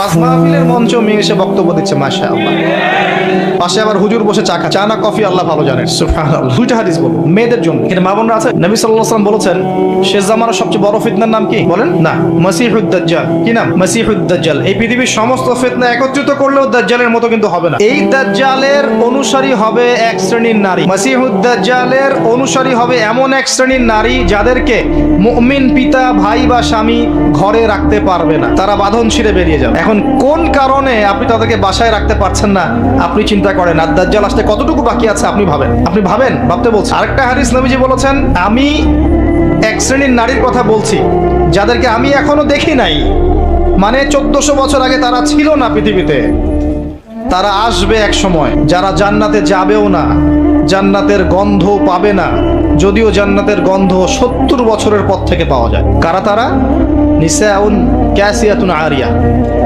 পাঁচ মাহফিলের মঞ্চ মেয়ে এসে বক্তব্য দিচ্ছে মাসা আল্লাহ পাশে আবার হুজুর বসে চা চা না কফি আল্লাহ ভালো জানেন। দুইটা হাদিস বলব মেয়েদের জন্য। এখানে মা বোনরা আছে নবী আলাইহি বলেছেন শেষ জামানার সবচেয়ে বড় ফিতনার নাম কি? বলেন। না। মাসিহুদ দাজ্জাল। কি নাম? মাসিহুদ দাজ্জাল। এই পৃথিবীর সমস্ত ফিতনা একত্রিত করলেও দাজ্জালের মতো কিন্তু হবে না। এই দাজ্জালের অনুসারী হবে এক শ্রেণির নারী। মাসিহুদ দাজ্জালের অনুসারী হবে এমন এক শ্রেণির নারী যাদেরকে মুমিন পিতা ভাই বা স্বামী ঘরে রাখতে পারবে না। তারা বাঁধন ছিঁড়ে বেরিয়ে যাবে। এখন কোন কারণে আপনি তাদেরকে বাসায় রাখতে পারছেন না? আপনি চিন্তা করেন আর দাজ্জাল আসতে কতটুকু বাকি আছে আপনি ভাবেন? আপনি ভাবেন? ভাবতে বলছেন আরেকটা হাদিস নবীজি বলেছেন, আমি এক শ্রেণির নারীর কথা বলছি, যাদেরকে আমি এখনও দেখি নাই। মানে চোদ্দশো বছর আগে তারা ছিল না পৃথিবীতে। তারা আসবে এক সময়। যারা জান্নাতে যাবেও না, জান্নাতের গন্ধ পাবে না, যদিও জান্নাতের গন্ধ সত্তর বছরের পর থেকে পাওয়া যায়। কারা তারা? নিসাউন ক্যাসিয়াতুন আরিয়া।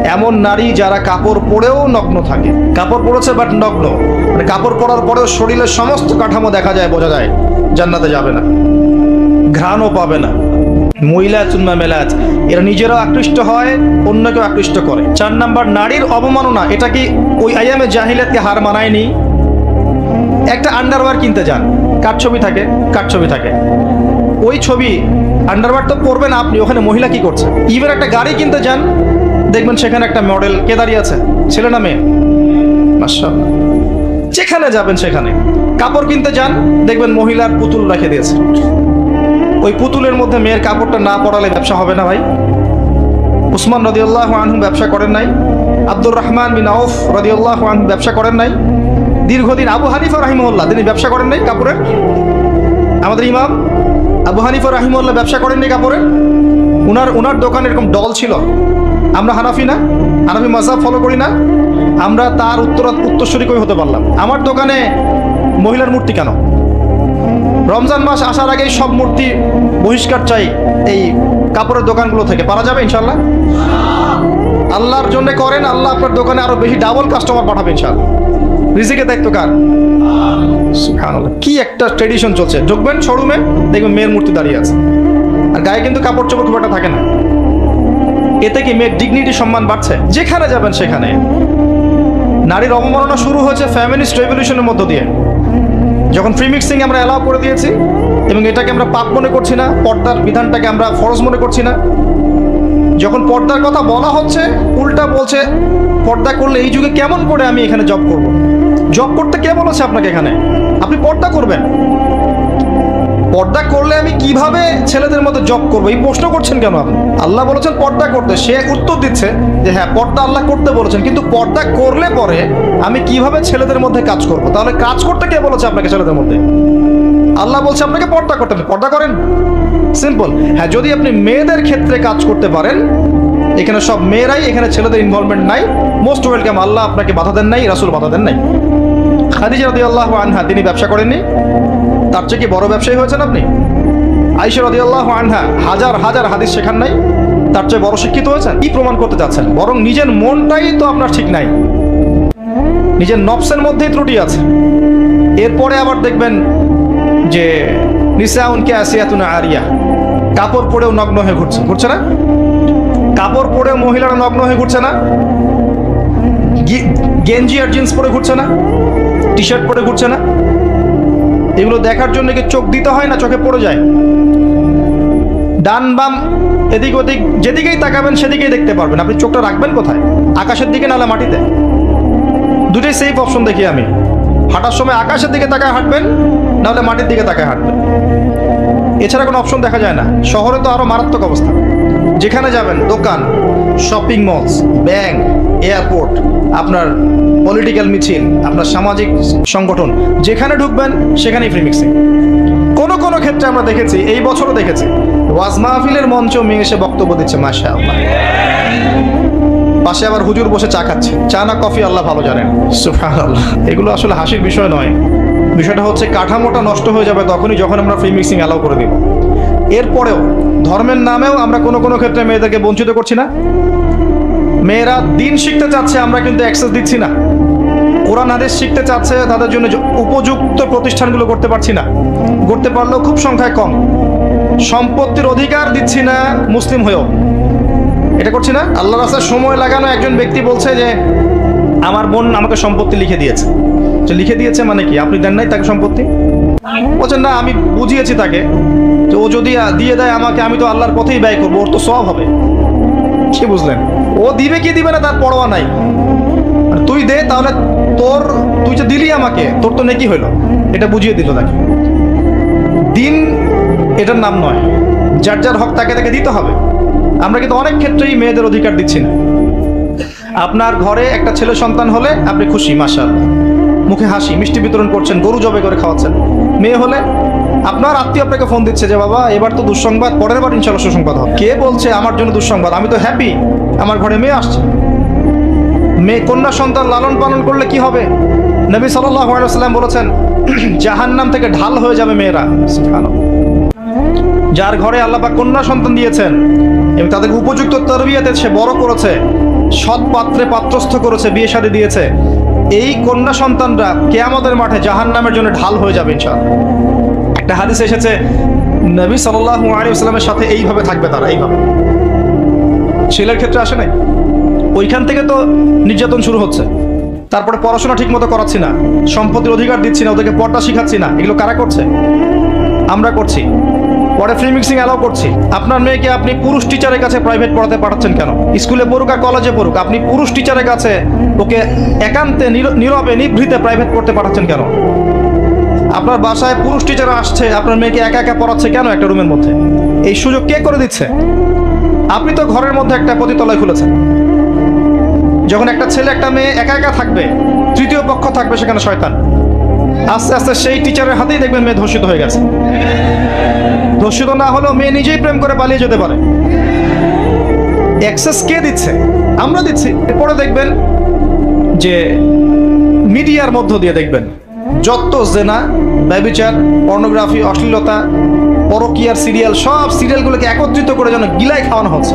এমন নারী যারা কাপড় পরেও নগ্ন থাকে। কাপড় পরেছে বাট নগ্ন। মানে কাপড় পরার পরেও শরীরের সমস্ত কাঠামো দেখা যায়, বোঝা যায়। জান্নাতে যাবে না। ঘ্রাণও পাবে না। মহিলা চুন্মা মেলাজ এরা নিজেরাও আকৃষ্ট হয়, অন্যকেও আকৃষ্ট করে। চার নাম্বার, নারীর অবমাননা। এটা কি ওই আইয়ামে জাহিলাতকে হার মানায়নি? একটা আন্ডারওয়ার কিনতে যান। কার ছবি থাকে? কার ছবি থাকে? ওই ছবি আন্ডারওয়ার তো পরবেন আপনি। ওখানে মহিলা কি করছে? ইভেন একটা গাড়ি কিনতে যান দেখবেন সেখানে একটা মডেল কে দাঁড়িয়ে আছে? ছেলে না মেয়ে। যেখানে যাবেন সেখানে। কাপড় কিনতে যান, দেখবেন মহিলার পুতুল রেখে দিয়েছে। ওই পুতুলের মধ্যে মেয়ের কাপড়টা না পরালে ব্যবসা হবে না ভাই। উসমান রদিউল্লাহ আনহু ব্যবসা করেন নাই। আব্দুর রহমান বিন আউফ রদিউল্লাহ আনহু ব্যবসা করেন নাই। দীর্ঘদিন আবু হানিফা রাহিমউল্লাহ তিনি ব্যবসা করেন নাই কাপড়ের। আমাদের ইমাম আবু হানিফা রাহিমউল্লাহ ব্যবসা করেননি কাপড়ের। উনার উনার দোকানে এরকম ডল ছিল। আমরা হানাফি না, হানাফি মাজাব ফলো করি না, আমরা তার উত্তর উত্তরসূরি কই হতে পারলাম। আমার দোকানে মহিলার মূর্তি কেন? রমজান মাস আসার আগেই সব মূর্তি বহিষ্কার চাই এই কাপড়ের দোকানগুলো থেকে। পারা যাবে ইনশাল্লাহ আল্লাহর জন্য করেন, আল্লাহ আপনার দোকানে আরও বেশি ডাবল কাস্টমার পাঠাবে ইনশাল্লাহ রিজিকের দায়িত্ব কার। কি একটা ট্রেডিশন চলছে। ঢুকবেন শোরুমে দেখবেন মেয়ের মূর্তি দাঁড়িয়ে আছে। আর গায়ে কিন্তু কাপড় চোপড় খুব একটা থাকে না। এতে কি মেয়ের ডিগনিটি সম্মান বাড়ছে। যেখানে যাবেন সেখানে। নারীর অবমাননা শুরু হয়েছে ফ্যামিলিস্ট রেভলিউশনের মধ্য দিয়ে। যখন ফ্রি মিক্সিং আমরা অ্যালাউ করে দিয়েছি, এবং এটাকে আমরা পাপ মনে করছি না, পর্দার বিধানটাকে আমরা ফরজ মনে করছি না, যখন পর্দার কথা বলা হচ্ছে, উল্টা বলছে, পর্দা করলে এই যুগে কেমন করে আমি এখানে জব করব? জব করতে কে বলেছে আপনাকে এখানে? আপনি পর্দা করবেন। পর্দা করলে আমি কীভাবে ছেলেদের মধ্যে জব করব? এই প্রশ্ন করছেন কেন আপনি? আল্লাহ বলেছেন পর্দা করতে। সে উত্তর দিচ্ছে যে হ্যাঁ পর্দা আল্লাহ করতে বলেছেন, কিন্তু পর্দা করলে পরে আমি কীভাবে ছেলেদের মধ্যে কাজ করব? তাহলে কাজ করতে কে বলেছে আপনাকে ছেলেদের মধ্যে? আল্লাহ বলছে, আপনাকে পর্দা করতে হবে। পর্দা করেন। সিম্পল হ্যাঁ যদি আপনি মেয়েদের ক্ষেত্রে কাজ করতে পারেন, এখানে সব মেয়েরাই, এখানে ছেলেদের ইনভলভমেন্ট নাই। মোস্ট ওয়েলকাম আল্লাহ আপনাকে বাধা দেন নাই, রাসুল বাধা দেন নাই। খাদিজা রাদি আল্লাহ আনহা, তিনি ব্যবসা করেননি। তার চেয়ে কি বড় ব্যবসায়ী হয়েছেন আপনি? আইসা রাদি আল্লাহ আনহা হাজার হাজার হাদিস শেখান নাই, তার চেয়ে বড় শিক্ষিত হয়েছেন? কি প্রমাণ করতে চাচ্ছেন? বরং নিজের মনটাই তো আপনার ঠিক নাই। নিজের নফসের মধ্যেই ত্রুটি আছে। এরপরে আবার দেখবেন যে নিসাউনকে আসিয়াতুন আরিয়া, কাপড় পরেও নগ্ন হয়ে ঘুরছে। ঘুরছে না? কাপড় পরেও মহিলারা নগ্ন হয়ে ঘুরছে না? গেঞ্জি আর জিন্স পরে ঘুরছে না? টি শার্ট পরে ঘুরছে না? এগুলো দেখার জন্য কি চোখ দিতে হয় না চোখে পড়ে যায়? ডান বাম এদিক ওদিক যেদিকেই তাকাবেন সেদিকেই দেখতে পারবেন। আপনি চোখটা রাখবেন কোথায়? আকাশের দিকে নাহলে মাটিতে? দুটোই সেফ অপশন দেখি আমি। হাঁটার সময় আকাশের দিকে তাকায় হাঁটবেন নাহলে মাটির দিকে তাকায় হাঁটবেন। এছাড়া কোনো অপশন দেখা যায় না। শহরে তো আরও মারাত্মক অবস্থা। যেখানে যাবেন, দোকান শপিং মলস ব্যাংক এয়ারপোর্ট, আপনার পলিটিক্যাল মিছিল, আপনার সামাজিক সংগঠন, যেখানে ঢুকবেন সেখানেই ফ্রি মিক্সিং কোনো কোনো ক্ষেত্রে আমরা দেখেছি, এই বছরও দেখেছি, ওয়াজ মাহফিলের মঞ্চ মেয়ে এসে বক্তব্য দিচ্ছে মাসা আল্লাহ পাশে আবার হুজুর বসে চা খাচ্ছে, চা না কফি আল্লাহ ভালো জানেন। সুবহানাল্লাহ। এগুলো আসলে হাসির বিষয় নয়। বিষয়টা হচ্ছে কাঠামোটা নষ্ট হয়ে যাবে তখনই যখন আমরা ফ্রি মিক্সিং অ্যালাউ করে দিব। এরপরেও, ধর্মের নামেও আমরা কোনো কোনো ক্ষেত্রে মেয়েদেরকে বঞ্চিত করছি না। মেয়েরা দিন শিখতে চাচ্ছে, আমরা কিন্তু অ্যাক্সেস দিচ্ছি না। কোরআন, হাদিস শিখতে চাচ্ছে, তাদের জন্য উপযুক্ত প্রতিষ্ঠানগুলো করতে পারছি না। করতে পারলেও খুব সংখ্যায় কম। সম্পত্তির অধিকার দিচ্ছি না মুসলিম হয়েও। এটা করছি না? আল্লাহ রাস্তায় সময় লাগানো একজন ব্যক্তি বলছে যে, আমার বোন আমাকে সম্পত্তি লিখে দিয়েছে। যে লিখে দিয়েছে মানে কি? আপনি দেন নাই তাকে সম্পত্তি? বলছেন না, আমি বুঝিয়েছি তাকে। যে ও যদি দিয়ে দেয় আমাকে, আমি তো আল্লাহর পথেই ব্যয় করব, ওর তো সব হবে। কি বুঝলেন? ও দিবে কি দিবে না তার পরোয়া নাই। তুই দে, তাহলে তোর, তুই যে দিলি আমাকে, তোর তো নেকি হইল। এটা বুঝিয়ে দিল তাকে দিন এটার নাম নয়, যার যার হক তাকে তাকে দিতে হবে। আমরা কিন্তু অনেক ক্ষেত্রেই মেয়েদের অধিকার দিচ্ছি না। আপনার ঘরে একটা ছেলে সন্তান হলে আপনি খুশি মাসাল মুখে হাসি, মিষ্টি বিতরণ করছেন, গরু জবে করে খাওয়াচ্ছেন। মেয়ে হলে আপনার আত্মীয় আপনাকে ফোন দিচ্ছে যে, বাবা, এবার তো দুঃসংবাদ, পরের বার ইনশাল্লাহ সুসংবাদ হবে। কে বলছে, আমার জন্য দুঃসংবাদ, আমি তো হ্যাপি আমার ঘরে মেয়ে আসছে। মেয়ে কন্যা সন্তান লালন পালন করলে কি হবে? নবী সাল্লাম বলেছেন, জাহান্নাম থেকে ঢাল হয়ে যাবে মেয়েরা। যার ঘরে আল্লাপা কন্যা সন্তান দিয়েছেন, এবং তাদেরকে উপযুক্ত তরবিয়াতে সে বড় করেছে, সৎ পাত্রে পাত্রস্থ করেছে, বিয়ে শাদী দিয়েছে, এই কন্যা সন্তানরা কেয়ামতের মাঠে জাহান নামের জন্য ঢাল হয়ে যাবে ইনশাআল্লাহ। একটা হাদিস এসেছে, নবী সাল্লাল্লাহু আলাইহি ওয়াসাল্লামের সাথে এইভাবে থাকবে তারা, এইভাবে। ছেলের ক্ষেত্রে আসে নাই? ওইখান থেকে তো নির্যাতন শুরু হচ্ছে। তারপরে পড়াশোনা ঠিক মতো করাচ্ছি না, সম্পত্তির অধিকার দিচ্ছি না, ওদেরকে পর্দা শিখাচ্ছি না, এগুলো কারা করছে? আমরা করছি। পরে ফ্রি মিক্সিং অ্যালাউ করছি। আপনার মেয়েকে আপনি পুরুষ টিচারের কাছে প্রাইভেট পড়াতে পাঠাচ্ছেন কেন? স্কুলে পড়ুক আর কলেজে পড়ুক, আপনি পুরুষ টিচারের কাছে ওকে একান্তে নীর- নীরবে নিভৃতে প্রাইভেট পড়তে পাঠাচ্ছেন কেন? আপনার বাসায় পুরুষ টিচার আসছে, আপনার মেয়েকে একা একা পড়াচ্ছে কেন একটা রুমের মধ্যে? এই সুযোগ কে করে দিচ্ছে? আপনি তো ঘরের মধ্যে একটা পতিতলয় খুলেছেন। যখন একটা ছেলে, একটা মেয়ে একা একা থাকবে, তৃতীয় পক্ষ থাকবে সেখানে শয়তান। আস্তে আস্তে সেই টিচারের হাতেই দেখবেন মেয়ে ধর্ষিত হয়ে গেছে। ধর্ষিত না হলেও মেয়ে নিজেই প্রেম করে পালিয়ে যেতে পারে। অ্যাক্সেস কে দিচ্ছে? আমরা দিচ্ছি। এরপরে দেখবেন যে মিডিয়ার মধ্য দিয়ে দেখবেন যত জেনা, ব্যবিচার, পর্নোগ্রাফি, অশ্লীলতা, পরকিয়ার সিরিয়াল, সব সিরিয়ালগুলোকে একত্রিত করে যেন গিলায় খাওয়ানো হচ্ছে।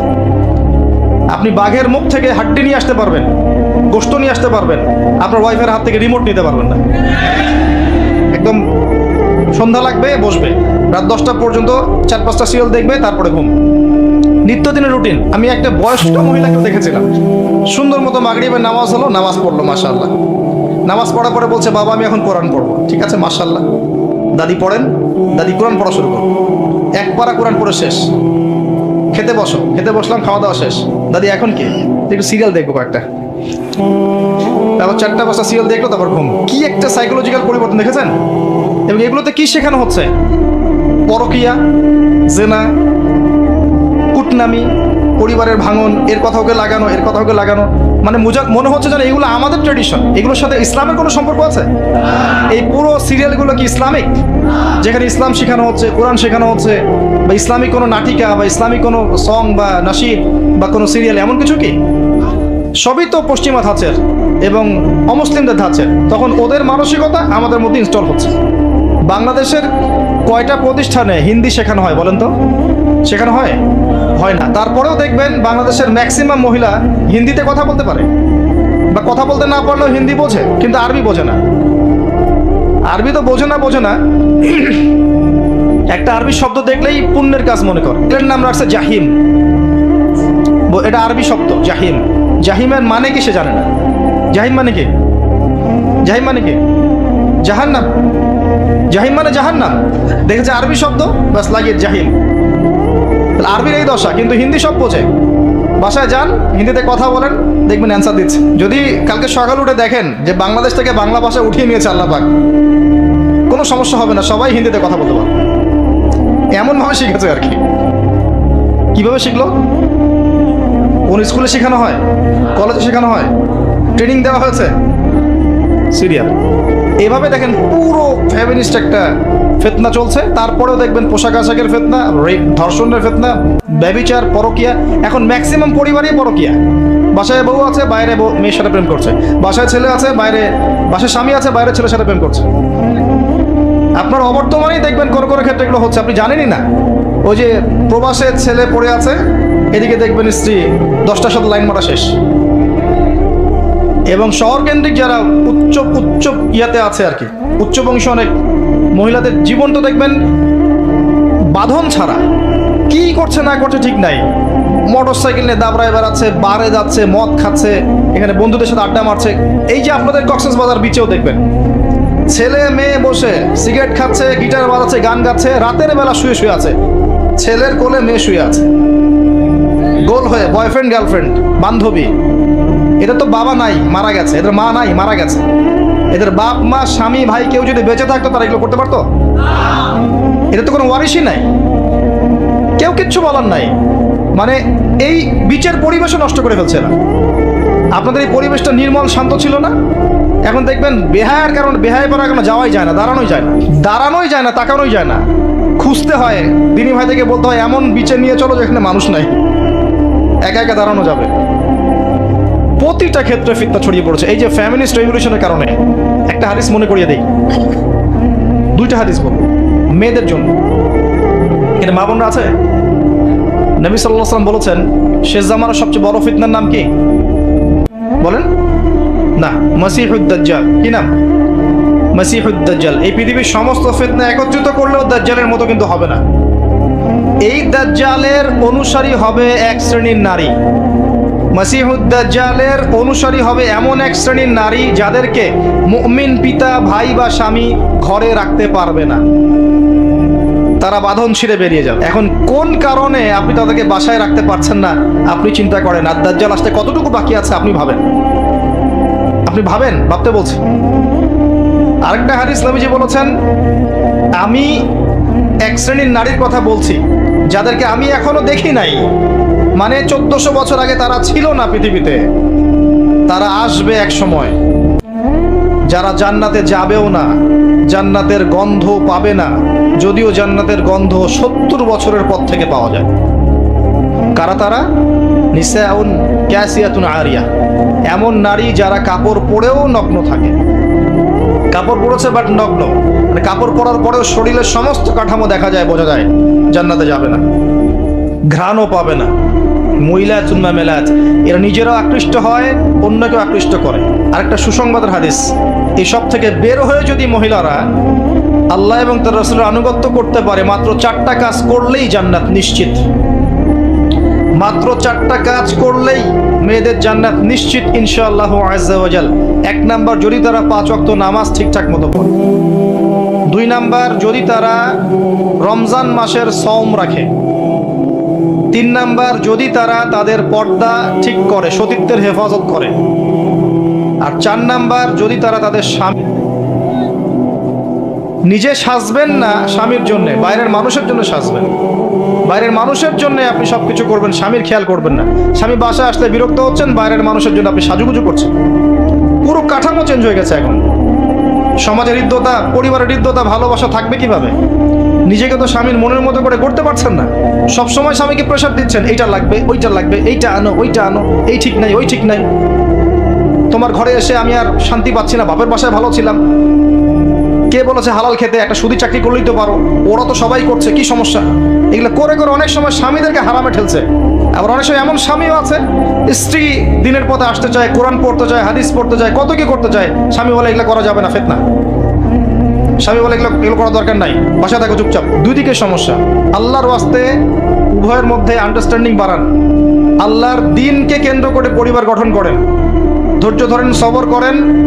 আপনি বাঘের মুখ থেকে হাড্ডি নিয়ে আসতে পারবেন, গোস্ত নিয়ে আসতে পারবেন, আপনার ওয়াইফের হাত থেকে রিমোট নিতে পারবেন না। একদম সন্ধ্যা লাগবে, বসবে। রাত দশটা পর্যন্ত চার পাঁচটা সিরিয়াল দেখবে, তারপরে ঘুম। নিত্যদিনের রুটিন আমি একটা বয়স্ক মহিলাকে দেখেছিলাম। সুন্দর মতো মাগরিবের নামাজ হলো, নামাজ পড়ল মাশাল্লাহ নামাজ পড়ার পরে বলছে, বাবা, আমি এখন কোরআন পড়ব। ঠিক আছে মাশাল্লাহ দাদি পড়েন, দাদি কোরআন পড়া শুরু করো এক পারা কোরআন পড়ে শেষ। খেতে বসো, খেতে বসলাম, খাওয়া দাওয়া শেষ। দাদি, এখন কি? একটু সিরিয়াল দেখব কয়েকটা। তারপর চারটা, পাঁচটা সিরিয়াল দেখল, তারপর ঘুম। কি একটা সাইকোলজিক্যাল পরিবর্তন, দেখেছেন? এবং এগুলোতে কি শেখানো হচ্ছে? পরকিয়া, জেনা, কুটনামি, পরিবারের ভাঙন, এর কথা ওকে লাগানো, এর কথা ওকে লাগানো। মানে মনে হচ্ছে যেন এগুলো আমাদের ট্রেডিশন এগুলোর সাথে ইসলামের কোনো সম্পর্ক আছে? এই পুরো সিরিয়ালগুলো কি ইসলামিক? যেখানে ইসলাম শেখানো হচ্ছে, কোরআন শেখানো হচ্ছে, বা ইসলামিক কোনো নাটিকা, বা ইসলামিক কোনো সং বা নাসিদ বা কোনো সিরিয়াল, এমন কিছু কি? সবই তো পশ্চিমা ধাঁচের এবং অমুসলিমদের ধাঁচের। তখন ওদের মানসিকতা আমাদের মধ্যে ইনস্টল হচ্ছে। বাংলাদেশের কয়টা প্রতিষ্ঠানে হিন্দি শেখানো হয় বলেন তো? শেখানো হয়? হয় না। তারপরেও দেখবেন বাংলাদেশের ম্যাক্সিমাম মহিলা হিন্দিতে কথা বলতে পারে। বা কথা বলতে না পারলেও হিন্দি বোঝে, কিন্তু আরবি বোঝে না। আরবি তো বোঝে না বোঝে না। একটা আরবি শব্দ দেখলেই পুণ্যের কাজ মনে করে। এটার নাম রাখছে জাহিম। এটা আরবি শব্দ, জাহিম। জাহিমের মানে কি সে জানে না। জাহিম মানে কি? জাহিম মানে কি? জাহান্নাম। জাহিম মানে জাহান্নাম। দেখেছে আরবি শব্দ? বাস লাগিয়ে জাহিম। আরবির এই দশা কিন্তু হিন্দি সব বোঝে। বাসায় যান হিন্দিতে কথা বলেন দেখবেন অ্যান্সার দিচ্ছে। যদি কালকে সকাল উঠে দেখেন যে বাংলাদেশ থেকে বাংলা ভাষা উঠিয়ে নিয়েছে আল্লাহ পাক কোনো সমস্যা হবে না সবাই হিন্দিতে কথা বলতে পারবে। এমনভাবে শিখেছে আর কি। কীভাবে শিখলো? কোন স্কুলে শেখানো হয়? কলেজে শেখানো হয়? ট্রেনিং দেওয়া হয়েছে? সিরিয়াল। এভাবে দেখেন পুরো ফ্যামিলিস্ট একটা ফেতনা চলছে, তারপরেও দেখবেন পোশাক আশাকের ফেতনা রেপ ধর্ষণের ফেতনা, ব্যবিচার, পরকিয়া, এখন ম্যাক্সিমাম পরিবারই পরকিয়া। বাসায় বউ আছে, বাইরে মেয়ের সাথে প্রেম করছে। বাসায় ছেলে আছে, বাইরে, বাসায় স্বামী আছে, বাইরে ছেলের সাথে প্রেম করছে। আপনার অবর্তমানেই দেখবেন কোনো কোনো ক্ষেত্রে এগুলো হচ্ছে, আপনি জানেনই না। ওই যে প্রবাসে ছেলে পড়ে আছে, এদিকে দেখবেন স্ত্রী, দশটার সাথে লাইন মারা শেষ। এবং শহর কেন্দ্রিক যারা উচ্চ উচ্চ ইয়াতে আছে আর কি উচ্চ বংশ অনেক মহিলাদের জীবন তো দেখবেন বাঁধন ছাড়া। কি করছে না করছে ঠিক নাই। মোটর সাইকেল নিয়ে দাবড়ায় বেড়াচ্ছে, বারে যাচ্ছে, মদ খাচ্ছে, এখানে বন্ধুদের সাথে আড্ডা মারছে। এই যে আপনাদের কক্সেস বাজার বিচেও দেখবেন। ছেলে মেয়ে বসে সিগারেট খাচ্ছে, গিটার বাজাচ্ছে, গান গাচ্ছে, রাতের বেলা শুয়ে শুয়ে আছে। ছেলের কোলে মেয়ে শুয়ে আছে। গোল হয়ে বয়ফ্রেন্ড গার্লফ্রেন্ড বান্ধবী। এদের তো বাবা নাই, মারা গেছে। এদের মা নাই, মারা গেছে। এদের বাপ, মা, স্বামী, ভাই কেউ যদি বেঁচে থাকতো, তারা এগুলো করতে পারতো? এদের তো কোনো ওয়ারিশই নাই। কেউ কিচ্ছু বলার নাই। মানে এই বিচের পরিবেশও নষ্ট করে ফেলছে না আপনাদের এই পরিবেশটা নির্মল, শান্ত ছিল না? এখন দেখবেন বেহায়ের কারণ বেহায় পড়া কোনো যাওয়াই যায় না, দাঁড়ানোই যায় না। দাঁড়ানোই যায় না, তাকানোই যায় না। খুঁজতে হয় দিনী ভাই থেকে বলতে হয়, এমন বিচে নিয়ে চলো যেখানে মানুষ নাই। একা একা দাঁড়ানো যাবে। প্রতিটা ক্ষেত্রে ফিতনা ছড়িয়ে পড়েছে। এই যে ফ্যামিলিস্ট রেভলিউশনের কারণে, একটা হাদিস মনে করিয়ে দেই। দুইটা হাদিস বলব। মেয়েদের জন্য। এখানে মা বোনরা আছে? নবী সাল্লাম বলেছেন, শেষ জামানের সবচেয়ে বড় ফিতনার নাম কি? বলেন। না মাসিহুদ্দাজ্জাল কি নাম? মাসিহুদ্দাজ্জাল এই পৃথিবীর সমস্ত ফিতনা একত্রিত করলেও দাজ্জালের মতো কিন্তু হবে না। এই দাজ্জালের অনুসারী হবে এক শ্রেণির নারী। মাসিহুদ্দাজ্জালের অনুসারী হবে এমন এক শ্রেণির নারী যাদেরকে মুমিন পিতা, ভাই বা স্বামী ঘরে রাখতে পারবে না। তারা বাঁধন ছিঁড়ে বেরিয়ে যাবে। এখন কোন কারণে আপনি তাদেরকে বাসায় রাখতে পারছেন না, আপনি চিন্তা করেন, আর দাজ্জাল আসতে কতটুকু বাকি আছে আপনি ভাবেন? আপনি ভাবেন? ভাবতে বলছি। আরেকটা হাদিস নবীজি বলেছেন, আমি এক শ্রেণির নারীর কথা বলছি, যাদেরকে আমি এখনও দেখি নাই মানে চোদ্দশো বছর আগে তারা ছিল না পৃথিবীতে। তারা আসবে এক সময়। যারা জান্নাতে যাবেও না, জান্নাতের গন্ধ পাবে না, যদিও জান্নাতের গন্ধ সত্তর বছরের পর থেকে পাওয়া যায়। কারা তারা? নিসাউন ক্যাসিয়াতুন আরিয়া। এমন নারী যারা কাপড় পরেও নগ্ন থাকে। কাপড় পরেছে বাট নগ্ন। মানে কাপড় পরার পরেও শরীরের সমস্ত কাঠামো দেখা যায়, বোঝা যায়, জান্নাতে যাবে না। ঘ্রাণও পাবে না। মহিলা চুন্মা মেলাত, এরা নিজেরাও আকৃষ্ট হয়, অন্যকেও আকৃষ্ট করে। আরেকটা সুসংবাদের হাদিস এসব থেকে বের হয়ে যদি মহিলারা আল্লাহ এবং তার রসুলের আনুগত্য করতে পারে, মাত্র চারটা কাজ করলেই জান্নাত নিশ্চিত। মাত্র চারটা কাজ করলেই মেয়েদের জান্নাত নিশ্চিত, ইনশাআল্লাহ আজাল এক নাম্বার, যদি তারা পাঁচ অক্ত নামাজ ঠিকঠাক মতো পড়ে। দুই নাম্বার, যদি তারা রমজান মাসের সম রাখে তিন নাম্বার, যদি তারা তাদের পর্দা ঠিক করে, সতীত্বের হেফাজত করে। আর চার নাম্বার, যদি তারা তাদের স্বামী নিজে সাজবেন না স্বামীর জন্য, বাইরের মানুষের জন্য সাজবেন। বাইরের মানুষের জন্য আপনি সবকিছু করবেন, স্বামীর খেয়াল করবেন না। স্বামী বাসায় আসলে বিরক্ত হচ্ছেন, বাইরের মানুষের জন্য আপনি সাজুগুজু করছেন। পুরো কাঠামো চেঞ্জ হয়ে গেছে এখন। সমাজের হৃদ্যতা পরিবারের হৃদ্যতা ভালোবাসা থাকবে কীভাবে? নিজেকে তো স্বামীর মনের মতো করে করতে পারছেন না। সব সময় স্বামীকে প্রেশার দিচ্ছেন, এইটা লাগবে, ওইটা লাগবে, এইটা আনো, ওইটা আনো, এই ঠিক নাই, ওই ঠিক নাই। তোমার ঘরে এসে আমি আর শান্তি পাচ্ছি না, বাপের বাসায় ভালো ছিলাম। কে বলেছে হালাল খেতে, একটা সুদি চাকরি করলেই তো পারো। ওরা তো সবাই করছে, কি সমস্যা? এগুলো করে করে অনেক সময় স্বামীদেরকে হারামে ঠেলছে। আবার অনেক সময় এমন স্বামীও আছে, স্ত্রী দিনের পথে আসতে চায়, কোরআন পড়তে চায়, হাদিস পড়তে চায়, কত কি করতে চায়, স্বামী বলে এগুলো করা যাবে না, ফেতনা। স্বামী বলে এগুলো এগুলো করার দরকার নাই। বাসা থাকো, চুপচাপ। দুই দিকের সমস্যা। আল্লাহর ওয়াস্তে উভয়ের মধ্যে আন্ডারস্ট্যান্ডিং বাড়ান। আল্লাহর দিনকে কেন্দ্র করে পরিবার গঠন করেন। ধৈর্য ধরেন, সবর করেন।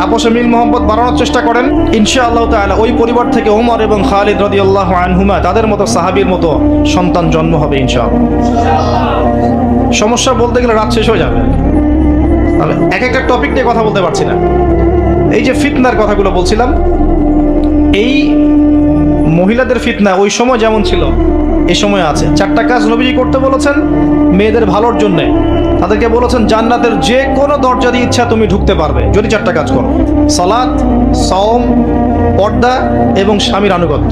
আপোষে মিল মোহাম্মদ বাড়ানোর চেষ্টা করেন। ইনশা আল্লাহ তাআলা ওই পরিবার থেকে ওমর এবং খালিদ রাদিয়াল্লাহু আনহুমা তাদের মতো সাহাবীর মতো সন্তান জন্ম হবে ইনশাআল্লাহ। সমস্যা বলতে গেলে রাত শেষ হয়ে যাবে। তাহলে এক একটা টপিক নিয়ে কথা বলতে পারছি না। এই যে ফিতনার কথাগুলো বলছিলাম এই মহিলাদের ফিতনা ওই সময় যেমন ছিল এই সময় আছে। চারটা কাজ নবীজি করতে বলেছেন, মেয়েদের ভালোর জন্য। তাদেরকে বলেছেন, জান্নাতের যে কোনো দরজা দিয়ে ইচ্ছা তুমি ঢুকতে পারবে, যদি চারটা কাজ করো। সালাদ সওম, পর্দা এবং স্বামীর আনুগত্য।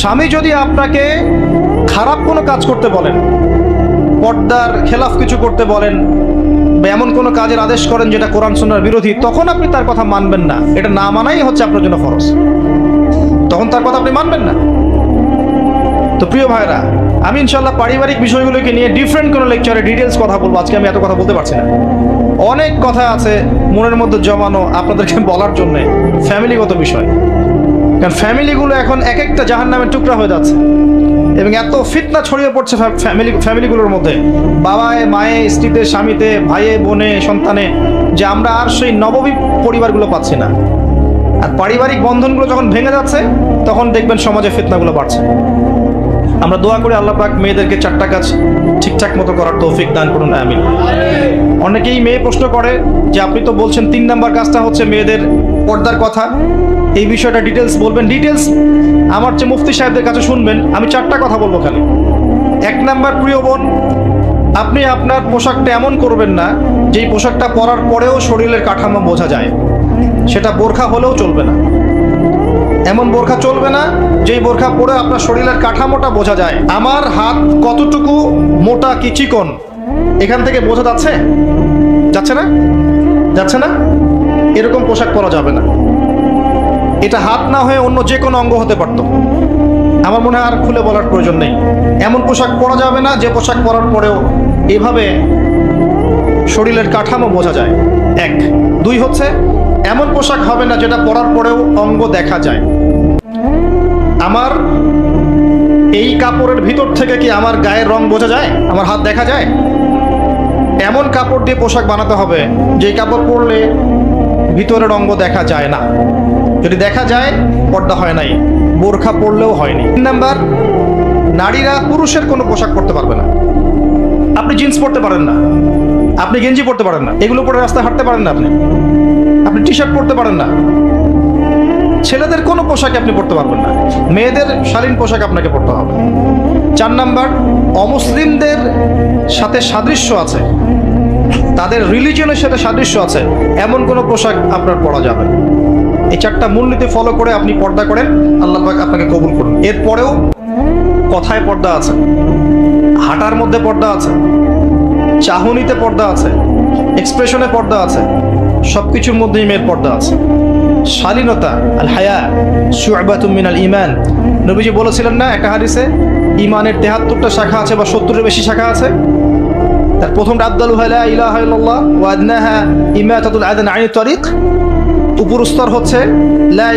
স্বামী যদি আপনাকে খারাপ কোনো কাজ করতে বলেন, পর্দার খেলাফ কিছু করতে বলেন, বা এমন কোনো কাজের আদেশ করেন যেটা কোরআন সুন্নাহর বিরোধী, তখন আপনি তার কথা মানবেন না। এটা না মানাই হচ্ছে আপনার জন্য ফরজ। তখন তার কথা আপনি মানবেন না। তো প্রিয় ভাইরা আমি ইনশাল্লাহ পারিবারিক বিষয়গুলোকে নিয়ে ডিফারেন্ট কোনো লেকচারে ডিটেলস কথা বলব। আজকে আমি এত কথা বলতে পারছি না। অনেক কথা আছে মনের মধ্যে জমানো আপনাদেরকে বলার জন্য ফ্যামিলিগত বিষয়। কারণ ফ্যামিলিগুলো এখন এক একটা জাহান নামের টুকরা হয়ে যাচ্ছে। এবং এত ফিতনা ছড়িয়ে পড়ছে ফ্যামিলি ফ্যামিলিগুলোর মধ্যে। বাবায়, মায়ে, স্ত্রীতে, স্বামীতে, ভাইয়ে, বোনে, সন্তানে, যে আমরা আর সেই নববী পরিবারগুলো পাচ্ছি না। আর পারিবারিক বন্ধনগুলো যখন ভেঙে যাচ্ছে, তখন দেখবেন সমাজে ফিতনাগুলো বাড়ছে। আমরা দোয়া করি আল্লাহ পাক মেয়েদেরকে চারটা কাজ ঠিকঠাক মতো করার তৌফিক দান করুন, আমিন। অনেকেই মেয়ে প্রশ্ন করে যে, আপনি তো বলছেন তিন নাম্বার কাজটা হচ্ছে মেয়েদের পর্দার কথা। এই বিষয়টা ডিটেলস বলবেন। ডিটেলস আমার যে মুফতি সাহেবদের কাছে শুনবেন, আমি চারটা কথা বলব খালি। এক নাম্বার, প্রিয় বোন, আপনি আপনার পোশাকটা এমন করবেন না, যেই পোশাকটা পরার পরেও শরীরের কাঠামো বোঝা যায়। সেটা বোরখা হলেও চলবে না। এমন বোরখা চলবে না, যেই বোরখা পরে আপনার শরীরের কাঠামোটা বোঝা যায়। আমার হাত কতটুকু মোটা কি চিকন, এখান থেকে বোঝা যাচ্ছে? যাচ্ছে না? যাচ্ছে না? এরকম পোশাক পরা যাবে না। এটা হাত না হয়ে অন্য যে কোনো অঙ্গ হতে পারত। আমার মনে হয় আর খুলে বলার প্রয়োজন নেই। এমন পোশাক পরা যাবে না, যে পোশাক পরার পরেও এভাবে শরীরের কাঠামো বোঝা যায়। এক। দুই হচ্ছে এমন পোশাক হবে না যেটা পরার পরেও অঙ্গ দেখা যায়। আমার এই কাপড়ের ভিতর থেকে কি আমার গায়ের রং বোঝা যায়? আমার হাত দেখা যায়? এমন কাপড় দিয়ে পোশাক বানাতে হবে, যে কাপড় পরলে ভিতরের অঙ্গ দেখা যায় না। যদি দেখা যায়, পর্দা হয় নাই, বোরখা পরলেও হয়নি তিন নাম্বার, নারীরা পুরুষের কোনো পোশাক পরতে পারবে না। আপনি জিন্স পরতে পারেন না। আপনি গেঞ্জি পরতে পারেন না। এগুলো পরে রাস্তায় হাঁটতে পারেন না আপনি। আপনি টি শার্ট পরতে পারেন না। ছেলেদের কোনো পোশাক আপনি পরতে পারবেন না। মেয়েদের শালীন পোশাক আপনাকে পরতে হবে। চার নাম্বার, অমুসলিমদের সাথে সাদৃশ্য আছে। তাদের রিলিজনের সাথে সাদৃশ্য আছে। এমন কোনো পোশাক আপনার পরা যাবে। এই চারটা মূলনীতি ফলো করে আপনি পর্দা করেন। আল্লাহ আপনাকে কবুল করুন। এরপরেও কথায় পর্দা আছে। হাঁটার মধ্যে পর্দা আছে। চাহনিতে পর্দা আছে। এক্সপ্রেশনে পর্দা আছে। সব কিছুর মধ্যেই মেয়ের পর্দা আছে। শালীনতা, আল হায়া শুআবাতুম মিনাল ইমান নবীজি বলেছিলেন না একটা হাদিসে ইমানের তেহাত্তরটা শাখা আছে বা সত্তরের বেশি শাখা আছে? তার প্রথমটা আব্দালু হালা ইলাহা ইল্লাল্লাহ ওয়া আদনাহা ইমাতাতুল আদান আনি তরিক। উপর স্তর হচ্ছে, লা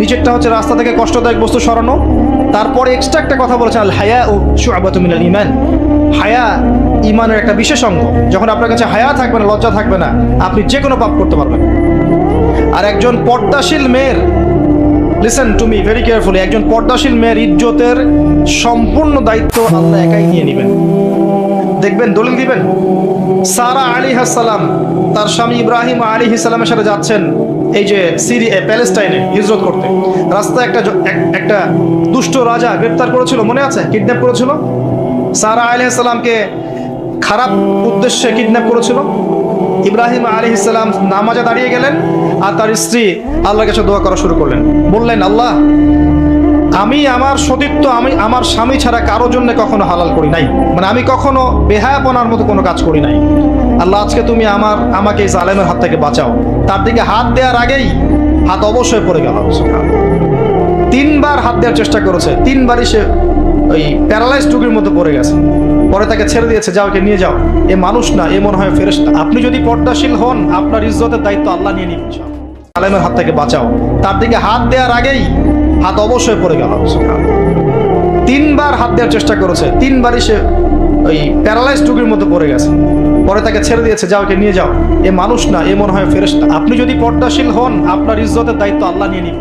নিচেরটা হচ্ছে রাস্তা থেকে কষ্টদায়ক বস্তু সরানো। তারপরে এক্সট্রা একটা কথা বলেছেন, আল হায়া ও শুআবাতু মিনাল ইমান হায়া ইমানের একটা বিশেষ অঙ্গ। যখন আপনার কাছে হায়া থাকবে না, লজ্জা থাকবে না, আপনি যে কোনো পাপ করতে পারবেন। আর একজন পর্দাশীল মেয়ের listen to me very carefully একজন পর্দাশীল মেয়ের ইজ্জতের সম্পূর্ণ দায়িত্ব আল্লাহ একাই নিয়ে নেবেন। দেখবেন, দলিল দিবেন? সারা আলী হাসালাম, তার স্বামী ইব্রাহিম আলী ইসলামের সাথে যাচ্ছেন এই যে সিরি প্যালেস্টাইনে হিজরত করতে। রাস্তায় একটা একটা দুষ্ট রাজা গ্রেপ্তার করেছিল, মনে আছে? কিডন্যাপ করেছিল? সারা আলী সালামকে খারাপ উদ্দেশ্যে কিডন্যাপ করেছিল। ইব্রাহিম আলী ইসলাম নামাজে দাঁড়িয়ে গেলেন আর তার স্ত্রী আল্লাহর কাছে দোয়া করা শুরু করলেন। বললেন, আল্লাহ, আমি আমার সতীত্ব, আমি আমার স্বামী ছাড়া কারোর জন্য কখনো হালাল করি নাই। মানে আমি কখনো বেহায়াপনার মতো কোনো কাজ করি নাই। আল্লাহ, আজকে তুমি আমার, আমাকে এই জালেমের হাত থেকে বাঁচাও। তার দিকে হাত দেওয়ার আগেই হাত অবশ্যই পড়ে গেল। তিনবার হাত দেওয়ার চেষ্টা করেছে। তিনবারই সে ওই প্যারালাইজ টুকির মতো পড়ে গেছে। পরে তাকে ছেড়ে দিয়েছে, যাও একে নিয়ে যাও। এ মানুষ না, এ মনে হয় ফেরেশতা। আপনি যদি পর্দাশীল হন, আপনার ইজ্জতের দায়িত্ব আল্লাহ নিয়ে নিন আলেমের হাত থেকে বাঁচাও। তার দিকে হাত দেওয়ার আগেই হাত অবশ্যই পড়ে গেল। তিনবার হাত দেওয়ার চেষ্টা করেছে। তিনবারই সে ওই প্যারালাইজ টুকির মতো পড়ে গেছে। পরে তাকে ছেড়ে দিয়েছে, যাও একে নিয়ে যাও। এ মানুষ না, এ মনে হয় ফেরেশতা। আপনি যদি পর্দাশীল হন, আপনার ইজ্জতের দায়িত্ব আল্লাহ নিয়ে নিন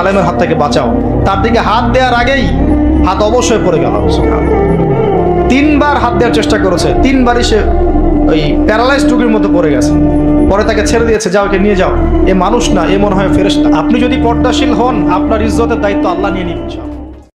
আলেমের হাত থেকে বাঁচাও। তার দিকে হাত দেওয়ার আগেই হাত অবশ্যই পড়ে গেল। তিনবার হাত দেওয়ার চেষ্টা করেছে। তিনবারই সে ওই প্যারালাইজ টুকির মতো পড়ে গেছে। পরে তাকে ছেড়ে দিয়েছে, যাও একে নিয়ে যাও। এ মানুষ না, এ মনে হয় ফেরেস আপনি যদি পর্দাশীল হন, আপনার ইজ্জতের দায়িত্ব আল্লাহ নিয়ে নিন